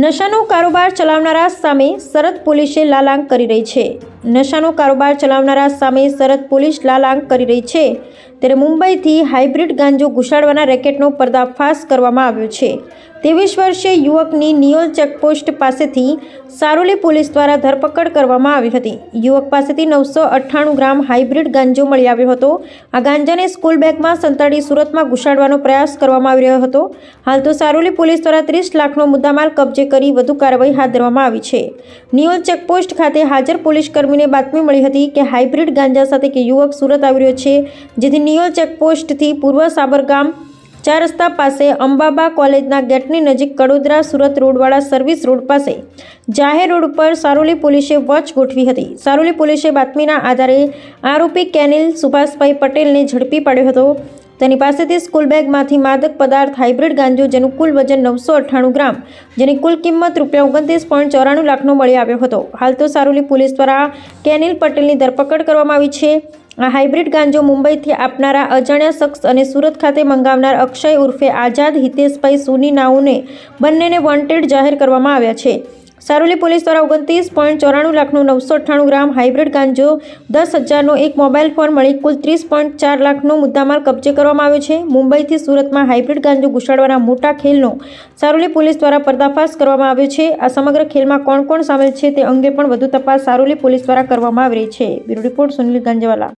નશાનો કારોબાર ચલાવનારા સામે સરહદ પોલીસે લાલાંગ કરી રહી છે. નશાનો કારોબાર ચલાવનારા સામે સરહદ પોલીસ લાલાંગ કરી રહી છે. ત્યારે મુંબઈથી હાઇબ્રિડ ગાંજો ઘુસાડવાના રેકેટનો પર્દાફાશ કરવામાં આવ્યો છે. ત્રેવીસ વર્ષીય યુવકની નિયોલ ચેકપોસ્ટ પાસેથી સારોલી પોલીસ દ્વારા ધરપકડ કરવામાં આવી હતી. યુવક પાસેથી નવસો અઠ્ઠાણું ગ્રામ હાઇબ્રિડ ગાંજો મળી આવ્યો હતો. આ ગાંજાને સ્કૂલ બેગમાં સંતાડી સુરતમાં ઘુસાડવાનો પ્રયાસ કરવામાં આવી રહ્યો હતો. હાલ તો સારોલી પોલીસ દ્વારા ત્રીસ લાખનો મુદ્દામાલ કબજે કરી વધુ કાર્યવાહી હાથ ધરવામાં આવી છે. નિયોલ ચેકપોસ્ટ ખાતે હાજર પોલીસ કર્મીને બાતમી મળી હતી કે હાઇબ્રિડ ગાંજા સાથે કે યુવક સુરત આવી રહ્યો છે, જેથી નિયોલ ચેકપોસ્ટથી પૂર્વ સાબરગામ ચાર રસ્તા પાસે અંબાબા કોલેજના ગેટની નજીક કડોદરા સુરત રોડવાળા સર્વિસ રોડ પાસે જાહેર રોડ ઉપર સારોલી પોલીસે વોચ ગોઠવી હતી. સારોલી પોલીસે બાતમીના આધારે આરોપી કેનિલ સુભાષભાઈ પટેલને ઝડપી પાડ્યો હતો. તેની પાસેથી સ્કૂલ બેગમાંથી માદક પદાર્થ, હાઇબ્રિડ ગાંજો, જેનું કુલ વજન નવસો અઠ્ઠાણું ગ્રામ, જેની કુલ કિંમત રૂપિયા ઓગણત્રીસ પોઈન્ટ ચોરાણું લાખનો મળી આવ્યો હતો. હાલ તો સારોલી પોલીસ દ્વારા કેનિલ પટેલની ધરપકડ કરવામાં આવી છે. આ હાઇબ્રિડ ગાંજો મુંબઈથી આપનારા અજાણ્યા શખ્સ અને સુરત ખાતે મંગાવનાર અક્ષય ઉર્ફે આઝાદ હિતેશભાઈ સુની નાઉને બંનેને વોન્ટેડ જાહેર કરવામાં આવ્યા છે. સારોલી પોલીસ દ્વારા ઓગણત્રીસ પોઈન્ટ ચોરાણું લાખનું નવસો અઠ્ઠાણું ગ્રામ હાઇબ્રિડ ગાંજો દસ હજારનો એક મોબાઈલ ફોન મળી કુલ ત્રીસ પોઈન્ટ ચાર લાખનો મુદ્દામાલ કબજે કરવામાં આવ્યો છે. મુંબઈથી સુરતમાં હાઇબ્રિડ ગાંજો ઘુસાડવાના મોટા ખેલનો સારોલી પોલીસ દ્વારા પર્દાફાશ કરવામાં આવ્યો છે. આ સમગ્ર ખેલમાં કોણ કોણ સામેલ છે તે અંગે પણ વધુ તપાસ સારોલી પોલીસ દ્વારા કરવામાં આવી રહી છે. Bureau report Sunil Ganjwala.